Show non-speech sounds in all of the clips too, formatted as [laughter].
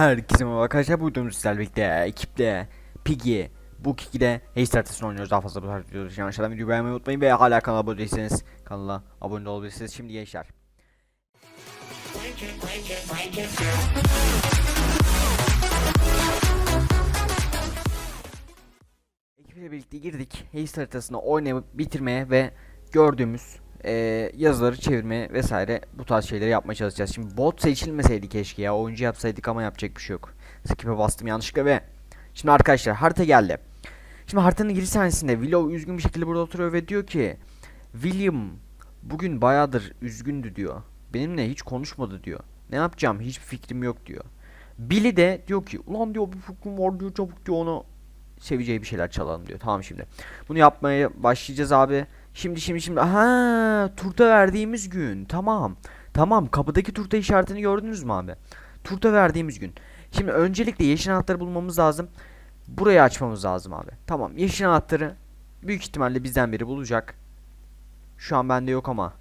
Herkese merhaba arkadaşlar. Bugün sizlerle birlikte ekiple Piggy bu Kiki'de Haze haritasını oynuyoruz. Daha fazla bu tarz videolar için aşağıdan videoyu beğenmeyi unutmayın ve hala kanala abone değilseniz kanala abone olabilirsiniz. Şimdi gençler. Ekiple birlikte girdik. Haze haritasını oynayıp bitirmeye ve gördüğümüz eee, yazıları çevirmeye vesaire bu tarz şeyleri yapmaya çalışacağız. Şimdi bot seçilmeseydi keşke ya oyuncu yapsaydık ama yapacak bir şey yok. Skip'e bastım yanlışlıkla ve şimdi arkadaşlar harita geldi. Şimdi haritanın giriş sahnesinde Willow üzgün bir şekilde burada oturuyor ve diyor ki William bugün bayağıdır üzgündü diyor. Benimle hiç konuşmadı diyor. Ne yapacağım hiçbir fikrim yok diyor. Billy de diyor ki ulan diyor bir fikrim var diyor çabuk diyor onu seveceği bir şeyler çalalım diyor. Tamam şimdi. Bunu yapmaya başlayacağız abi. Şimdi şimdi şimdi. Ha, turta verdiğimiz gün. Tamam. Tamam. Kapıdaki turta işaretini gördünüz mü abi? Turta verdiğimiz gün. Şimdi öncelikle yeşil anahtarı bulmamız lazım. Burayı açmamız lazım abi. Tamam. Yeşil anahtarı büyük ihtimalle bizden biri bulacak. Şu an bende yok ama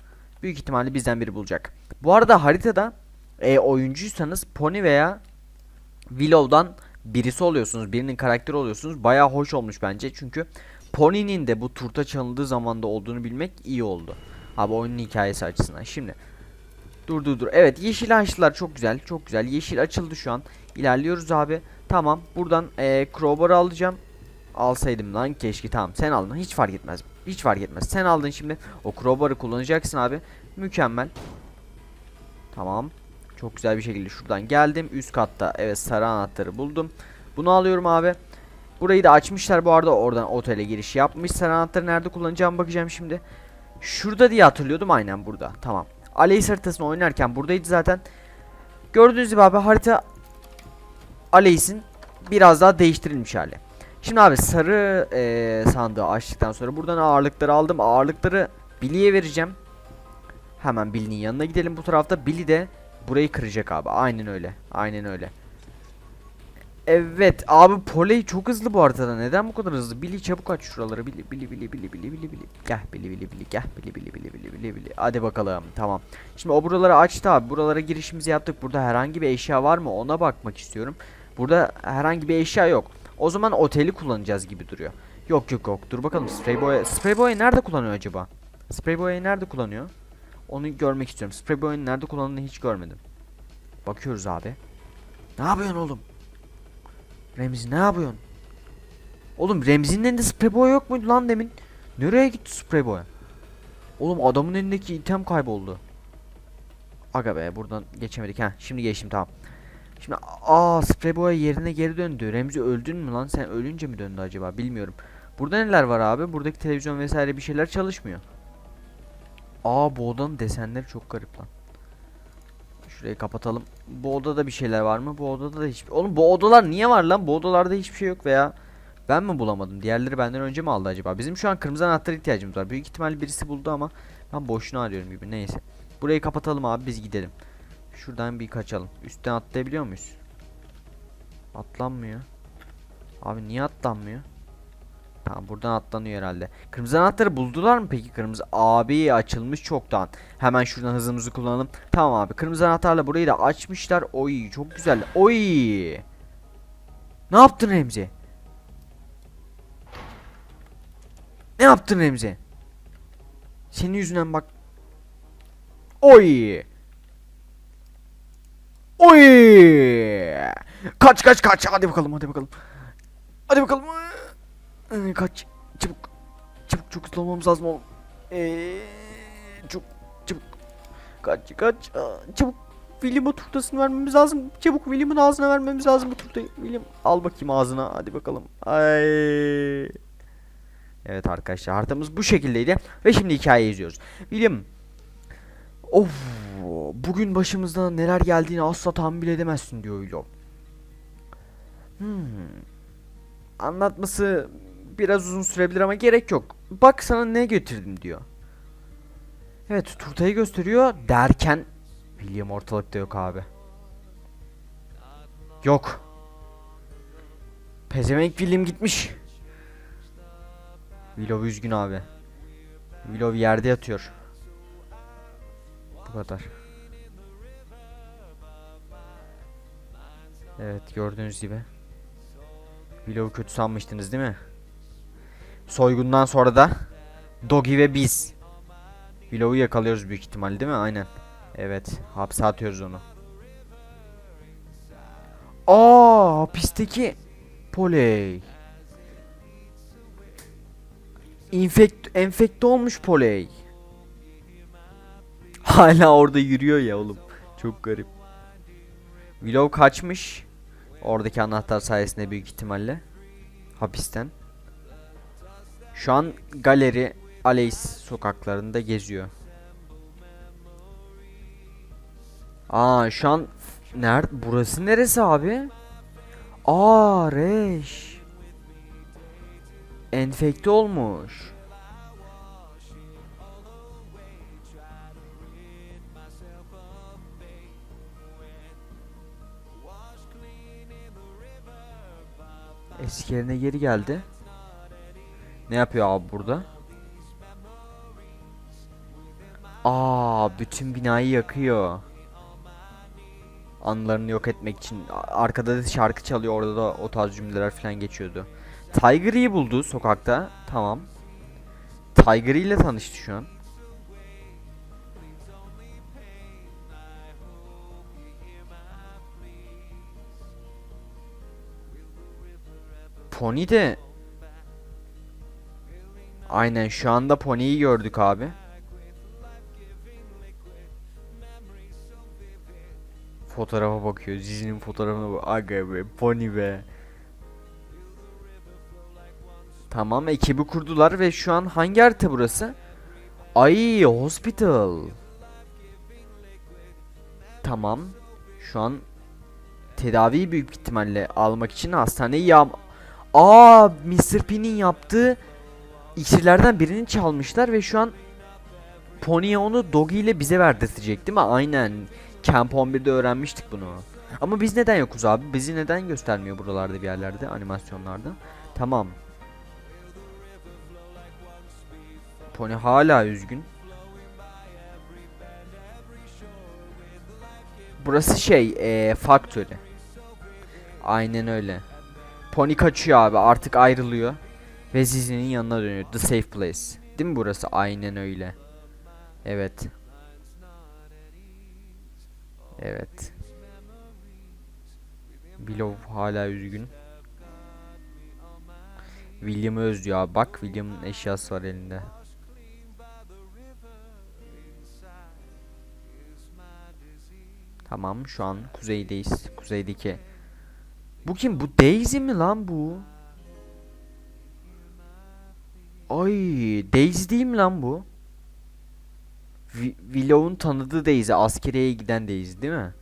büyük ihtimalle bizden biri bulacak. Bu arada haritada e, oyuncuysanız Pony veya Willow'dan birisi oluyorsunuz. Birinin karakteri oluyorsunuz. Bayağı hoş olmuş bence. Çünkü Pony'nin de bu turta çalındığı zamanda olduğunu bilmek iyi oldu. Abi oyunun hikayesi açısından. Şimdi dur dur dur. Evet yeşil açtılar çok güzel. Çok güzel. Yeşil açıldı şu an. İlerliyoruz abi. Tamam. Buradan eee crowbar'ı alacağım. Alsaydım lan keşke. Tamam sen aldın. Hiç fark etmez. Hiç fark etmez. Sen aldın şimdi. O crowbar'ı kullanacaksın abi. Mükemmel. Tamam. Çok güzel bir şekilde şuradan geldim. Üst katta evet sarı anahtarı buldum. Bunu alıyorum abi. Burayı da açmışlar bu arada oradan otele giriş yapmış. Sarı anahtarı nerede kullanacağım bakacağım şimdi. Şurada diye hatırlıyordum aynen burada. Tamam. Aleys haritasını oynarken buradaydı zaten. Gördüğünüz gibi abi harita Aleys'in biraz daha değiştirilmiş hali. Şimdi abi sarı eee, sandığı açtıktan sonra buradan ağırlıkları aldım. Ağırlıkları Billy'ye vereceğim. Hemen Billy'nin yanına gidelim bu tarafta. Billy de burayı kıracak abi. Aynen öyle. Aynen öyle. Evet abi Poley çok hızlı bu haritada. Neden bu kadar hızlı? Billy çabuk aç şuraları. Billy Billy Billy Billy Billy Billy Billy. Gel Billy Billy Billy gel Billy Billy Billy Billy Billy Billy. Hadi bakalım. Tamam. Şimdi o buraları açtı abi. Buralara girişimizi yaptık. Burada herhangi bir eşya var mı? Ona bakmak istiyorum. Burada herhangi bir eşya yok. O zaman oteli kullanacağız gibi duruyor. Yok yok yok. Dur bakalım Sprayboy. Sprayboy nerede kullanıyor acaba? Sprayboy nerede kullanıyor? Onu görmek istiyorum. Sprayboy'un nerede kullandığını hiç görmedim. Bakıyoruz abi. Ne yapıyorsun oğlum? Remzi ne yapıyorsun? Oğlum Remzi'nin elinde Sprayboy yok muydu lan demin? Nereye gitti Sprayboy? Oğlum adamın elindeki item kayboldu. Aga be buradan geçemedik ha. Şimdi geçtim tamam. Şimdi aa Sprayboy yerine geri döndü. Remzi öldün mü lan? Sen ölünce mi döndü acaba? Bilmiyorum. Burada neler var abi? Buradaki televizyon vesaire bir şeyler çalışmıyor. Aa bu odanın desenleri çok garip lan. Şurayı kapatalım. Bu odada bir şeyler var mı? Bu odada da hiçbir... Oğlum bu odalar niye var lan? Bu odalarda hiçbir şey yok veya ben mi bulamadım? Diğerleri benden önce mi aldı acaba? Bizim şu an kırmızı anahtara ihtiyacımız var. Büyük ihtimal birisi buldu ama ben boşuna arıyorum gibi. Neyse. Burayı kapatalım abi biz gidelim. Şuradan bir kaçalım. Üstten atlayabiliyor muyuz? Atlanmıyor. Abi niye atlanmıyor? Tamam buradan atlanıyor herhalde. Kırmızı anahtarı buldular mı peki kırmızı? Abi açılmış çoktan. Hemen şuradan hızımızı kullanalım. Tamam abi kırmızı anahtarla burayı da açmışlar. Oy çok güzel. Oy. Ne yaptın Remzi? Ne yaptın Remzi? Senin yüzünden bak. Oy. Oy. Kaç kaç kaç. Hadi bakalım hadi bakalım. Hadi bakalım. Ee, Kaç. Çabuk. Çabuk çok hızlı olmamız lazım oğlum. Ee, çok çabuk. Kaç kaç. Aa, çabuk. William'a turtasını vermemiz lazım. Çabuk William'ın ağzına vermemiz lazım bu turtayı. William al bakayım ağzına. Hadi bakalım. Ay. Evet arkadaşlar haritamız bu şekildeydi. Ve şimdi hikayeyi izliyoruz. William. Of. Bugün başımızda neler geldiğini asla tahmin edemezsin diyor William. Hmm. Anlatması biraz uzun sürebilir ama gerek yok. Bak sana ne getirdim diyor. Evet turtayı gösteriyor derken William ortalıkta yok abi. Yok. Pezevenk William gitmiş. Willow üzgün abi. Willow yerde yatıyor. Bu kadar. Evet gördüğünüz gibi. Willow'u kötü sanmıştınız değil mi? Soygundan sonra da Doggy ve biz. Willow'u yakalıyoruz büyük ihtimal değil mi? Aynen. Evet. Hapse atıyoruz onu. Aa, hapisteki Poley. Infekt enfekte olmuş Poley. [laughs] Hala orada yürüyor ya oğlum. Çok garip. Willow kaçmış. Oradaki anahtar sayesinde büyük ihtimalle. Hapisten. Şu an galeri Aleis sokaklarında geziyor. Aa şu an nerede burası neresi abi? Aa Reş. Enfekte olmuş. Eski yerine geri geldi. Ne yapıyor abi burada? Aa, bütün binayı yakıyor. Anılarını yok etmek için. Arkada da şarkı çalıyor. Orada da o tarz cümleler falan geçiyordu. Tiger'ı buldu sokakta. Tamam. Tiger ile tanıştı şu an. Pony de Aynen şu anda Pony'yi gördük abi. Fotoğrafa bakıyor. Dizinin fotoğrafına bak. Aga be, Pony be. Tamam, ekibi kurdular ve şu an hangi harita burası? Ay, hospital. Tamam. Şu an tedaviyi büyük ihtimalle almak için hastaneyi yağm... Aa, Mr. P'nin yaptığı iksirlerden birini çalmışlar ve şu an Pony'e onu Doggy ile bize verdirtecek değil mi? Aynen. Camp 11'de öğrenmiştik bunu. Ama biz neden yokuz abi? Bizi neden göstermiyor buralarda bir yerlerde, animasyonlarda? Tamam. Pony hala üzgün. Burası şey, eee factory. Aynen öyle. Pony kaçıyor abi, artık ayrılıyor. Ve Zizi'nin yanına dönüyor. The safe place. Değil mi burası? Aynen öyle. Evet. Evet. Willow hala üzgün. William'ı özlüyor abi. Bak William'ın eşyası var elinde. Tamam şu an kuzeydeyiz. Kuzeydeki. Bu kim? Bu Daisy mi lan bu? Ay Daisy değil mi lan bu? Willow'un tanıdığı Daisy. Askeriye giden Daisy değil mi?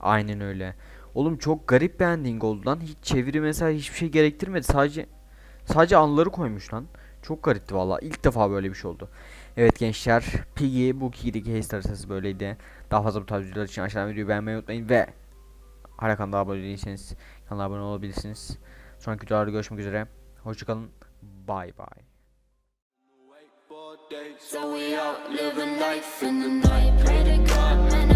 Aynen öyle. Oğlum çok garip bir ending oldu lan. Hiç çeviri mesela hiçbir şey gerektirmedi. Sadece sadece anıları koymuş lan. Çok garipti valla. İlk defa böyle bir şey oldu. Evet gençler. Piggy bu Piggy'deki Haze haritası böyleydi. Daha fazla bu tarz videolar için aşağıdan videoyu beğenmeyi unutmayın ve hala kanala abone değilseniz kanala abone olabilirsiniz. Sonraki videolarda görüşmek üzere. Hoşçakalın. Bye bye. So we out living life in the night. Pray to God,